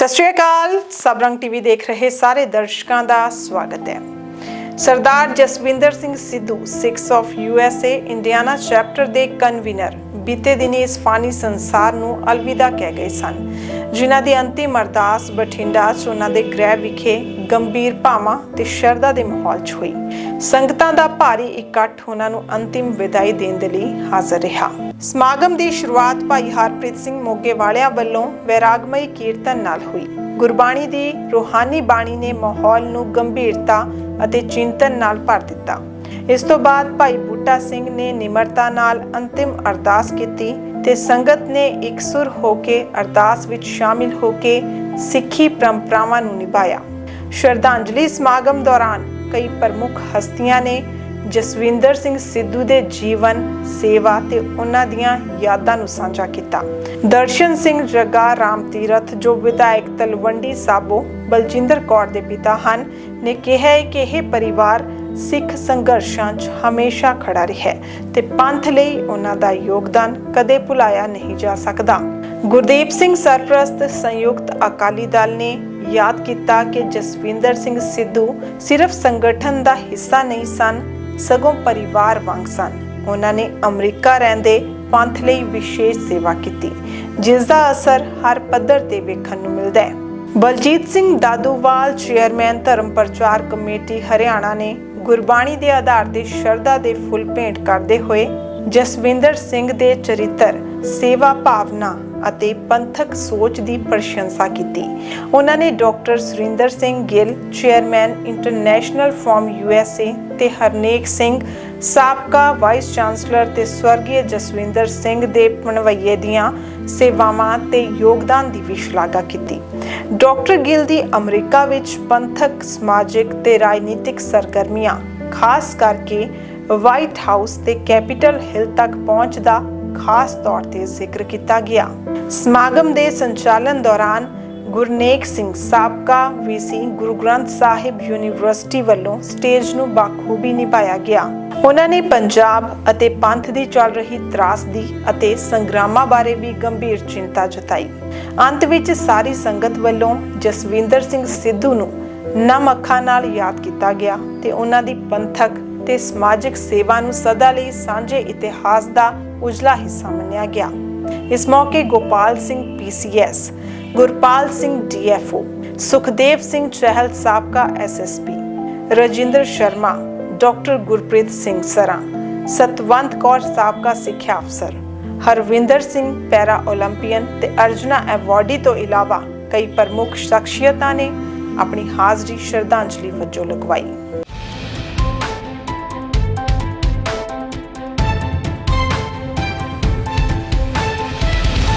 ਸਤਿ ਸ਼੍ਰੀ ਅਕਾਲ। ਸਬਰੰਗ ਟੀਵੀ ਦੇਖ ਰਹੇ ਸਾਰੇ ਦਰਸ਼ਕਾਂ ਦਾ ਸਵਾਗਤ ਹੈ। Sardar Jaswinder Singh Sidhu 6 of USA Indiana chapter ਦੇ ਕਨਵੀਨਰ ਬੀਤੇ ਦਿਨੀ ਇਸ ਫਾਨੀ ਸੰਸਾਰ ਨੂੰ ਅਲਵਿਦਾ ਕਹਿ ਗਏ ਸਨ। ਜਿਨ੍ਹਾਂ ਦੀ ਅੰਤਿਮ ਅਰਦਾਸ ਬਠਿੰਡਾ 'ਚ ਉਹਨਾਂ ਦੇ ਗ੍ਰਹਿ ਵਿਖੇ ਗੰਭੀਰ ਭਾਵਾਂ ਤੇ ਸ਼ਰਧਾ ਦੇ ਮਾਹੌਲ 'ਚ ਹੋਈ। ਸੰਗਤਾਂ ਦਾ ਭਾਰੀ ਇਕੱਠ ਉਹਨਾਂ ਨੂੰ ਅੰਤਿਮ ਵਿਦਾਈ ਦੇਣ ਦੇ ਲਈ ਹਾਜ਼ਰ ਰਿਹਾ। ਸਮਾਗਮ ਦੀ ਸ਼ੁਰੂਆਤ ਭਾਈ ਹਰਪ੍ਰੀਤ ਸਿੰਘ ਮੋਗੇ ਵਾਲਿਆਂ ਵੱਲੋਂ ਵੈਰਾਗਮਈ ਕੀਰਤਨ ਨਾਲ ਹੋਈ। ਗੁਰਬਾਣੀ ਦੀ ਰੂਹਾਨੀ ਬਾਣੀ ਨੇ ਮਾਹੌਲ ਨੂੰ ਗੰਭੀਰਤਾ ਅਤੇ ਚਿੰਤਨ ਨਾਲ ਭਰ ਦਿੱਤਾ। ਇਸ ਤੋਂ ਬਾਅਦ ਭਾਈ ਬੂਟਾ ਸਿੰਘ ਨੇ ਨਿਮਰਤਾ ਨਾਲ ਅੰਤਿਮ ਅਰਦਾਸ ਕੀਤੀ ਤੇ ਸੰਗਤ ਨੇ ਇਕਸੁਰ ਹੋ ਕੇ ਅਰਦਾਸ ਵਿੱਚ ਸ਼ਾਮਿਲ ਹੋ ਕੇ ਸਿੱਖੀ ਪਰੰਪਰਾਵਾਂ ਨੂੰ ਨਿਭਾਇਆ। ਸ਼ਰਧਾਂਜਲੀ ਸਮਾਗਮ ਦੌਰਾਨ ਕਈ ਪ੍ਰਮੁੱਖ ਹਸਤੀਆਂ ਨੇ ਜਸਵਿੰਦਰ ਸਿੰਘ ਸਿੱਧੂ ਦੇ ਜੀਵਨ, ਸੇਵਾ ਤੇ ਉਹਨਾਂ ਦੀਆਂ ਯਾਦਾਂ ਨੂੰ ਸਾਂਝਾ ਕੀਤਾ। ਦਰਸ਼ਨ ਸਿੰਘ ਜਗਾ ਰਾਮ ਤੀਰਥ, ਜੋ ਵਿਧਾਇਕ ਤਲਵੰਡੀ ਸਾਬੋ ਬਲਜਿੰਦਰ ਕੌਰ ਦੇ ਪਿਤਾ ਹਨ, ਨੇ ਕਿਹਾ ਹੈ ਕਿ ਇਹ ਪਰਿਵਾਰ ਸਿੱਖ ਸੰਘਰਸ਼ਾਂ 'ਚ ਹਮੇਸ਼ਾ ਖੜਾ ਰਿਹਾ ਤੇ ਪੰਥ ਲਈ ਉਹਨਾਂ ਦਾ ਯੋਗਦਾਨ ਕਦੇ ਭੁਲਾਇਆ ਨਹੀਂ ਜਾ ਸਕਦਾ। ਗੁਰਦੀਪ ਸਿੰਘ ਸਰਪ੍ਰਸਤ ਸੰਯੁਕਤ ਅਕਾਲੀ ਦਲ ਨੇ ਯਾਦ ਕੀਤਾ ਕਿ ਜਸਵਿੰਦਰ ਸਿੰਘ ਸਿੱਧੂ ਸਿਰਫ ਸੰਗਠਨ ਦਾ ਹਿੱਸਾ ਨਹੀਂ ਸਨ, ਸਗੋਂ ਪਰਿਵਾਰ ਵਾਂਗ ਸਨ। ਉਹਨਾਂ ਨੇ ਅਮਰੀਕਾ ਰਹਿੰਦੇ ਪੰਥ ਲਈ ਵਿਸ਼ੇਸ਼ ਸੇਵਾ ਕੀਤੀ, ਜਿਸ ਦਾ ਅਸਰ ਹਰ ਪੱਧਰ ਤੇ ਵੇਖਣ ਨੂੰ ਮਿਲਦਾ ਹੈ। ਬਲਜੀਤ ਸਿੰਘ ਦਾਦੂਵਾਲ, ਚੇਅਰਮੈਨ, ਧਰਮ ਪ੍ਰਚਾਰ ਕਮੇਟੀ ਹਰਿਆਣਾ ਨੇ ਗੁਰਬਾਣੀ ਦੇ ਆਧਾਰ ਤੇ ਸ਼ਰਧਾ ਦੇ ਫੁੱਲ ਭੇਂਟ ਕਰਦੇ ਹੋਏ ਜਸਵਿੰਦਰ ਸਿੰਘ ਦੇ ਚਰਿੱਤਰ ਸੇਵਾ ਭਾਵਨਾ ਅਤੇ ਪੰਥਕ ਸੋਚ ਦੀ ਪ੍ਰਸ਼ੰਸਾ ਕੀਤੀ। ਉਹਨਾਂ ਨੇ doctor Surinder Singh Gill, chairman international farm USA ਤੇ ਹਰਨੇਕ ਸਿੰਘ, ਸਾਬਕਾ ਵਾਈਸ ਚਾਂਸਲਰ ਤੇ ਸਵਰਗੀ ਜਸਵਿੰਦਰ ਸਿੰਘ ਦੇ ਪਣਵਈਏ ਦੀਆਂ ਸੇਵਾਵਾਂ ਤੇ ਯੋਗਦਾਨ ਦੀ ਵੀ ਸ਼ਲਾਘਾ ਕੀਤੀ। ਡਾਕਟਰ ਗਿੱਲ ਦੀ ਅਮਰੀਕਾ ਵਿੱਚ ਪੰਥਕ, ਸਮਾਜਿਕ ਤੇ ਰਾਜਨੀਤਿਕ ਸਰਗਰਮੀਆਂ, ਖਾਸ ਕਰਕੇ ਵਾਈਟ ਹਾਊਸ ਤੇ ਕੈਪੀਟਲ ਹਿਲ ਤੱਕ ਪਹੁੰਚ ਦਾ ਖਾਸ ਤੌਰ ਤੇ ਜ਼ਿਕਰ ਕੀਤਾ ਗਿਆ। ਸਮਾਗਮ ਦੇ ਸੰਚਾਲਨ ਦੌਰਾਨ ਗੁਰਨੇਕ ਸਿੰਘ ਸਾਬਕਾ ਵੀਸੀ ਗੁਰੂ ਗ੍ਰੰਥ ਸਾਹਿਬ ਯੂਨੀਵਰਸਿਟੀ ਵੱਲੋਂ ਸਟੇਜ ਨੂੰ ਬਾਖੂਬੀ ਨਿਭਾਇਆ ਗਿਆ। ਉਹਨਾਂ ਨੇ ਪੰਜਾਬ ਅਤੇ ਪੰਥ ਦੀ ਚੱਲ ਰਹੀ ਤਰਾਸਦੀ ਅਤੇ ਸੰਗਰਾਮਾਂ ਬਾਰੇ ਵੀ ਗੰਭੀਰ ਚਿੰਤਾ ਜਤਾਈ। ਅੰਤ ਵਿੱਚ ਸਾਰੀ ਸੰਗਤ ਵੱਲੋਂ ਜਸਵਿੰਦਰ ਸਿੰਘ ਸਿੱਧੂ ਨੂੰ ਨਮ ਅੱਖਾਂ ਨਾਲ ਯਾਦ ਕੀਤਾ ਗਿਆ ਤੇ ਉਹਨਾਂ ਦੀ ਪੰਥਕ ਤੇ ਸਮਾਜਿਕ ਸੇਵਾ ਨੂੰ ਸਦਾ ਲਈ ਸਾਂਝੇ ਇਤਿਹਾਸ ਦਾ ਉਜਲਾ ਹਿੱਸਾ ਮੰਨਿਆ ਗਿਆ। ਇਸ ਮੌਕੇ ਗੋਪਾਲ ਸਿੰਘ ਪੀਸੀਐਸ ਗੁਰਪਾਲ ਸਿੰਘ ਡੀਐਫਓ ਸੁਖਦੇਵ ਸਿੰਘ ਚਹਿਲ ਸਾਬਕਾ ਐਸਐਸਪੀ ਰਜਿੰਦਰ ਸ਼ਰਮਾ, ਡਾਕਟਰ ਗੁਰਪ੍ਰੀਤ ਸਿੰਘ ਸਰਾ, ਸਤਵੰਤ ਕੌਰ ਸਾਬਕਾ ਸਿੱਖਿਆ ਅਫਸਰ, ਹਰਵਿੰਦਰ ਸਿੰਘ ਪੈਰਾ 올림픽ੀਅਨ ਤੇ ਅਰਜਨਾ ਐਵਾਰਡੀ ਤੋਂ ਇਲਾਵਾ ਕਈ ਪ੍ਰਮੁੱਖ ਸ਼ਖਸੀਅਤਾਂ ਨੇ ਆਪਣੀ ਹਾਜ਼ਰੀ ਸ਼ਰਧਾਂਜਲੀ ਵਜੋਂ ਲਗਵਾਈ।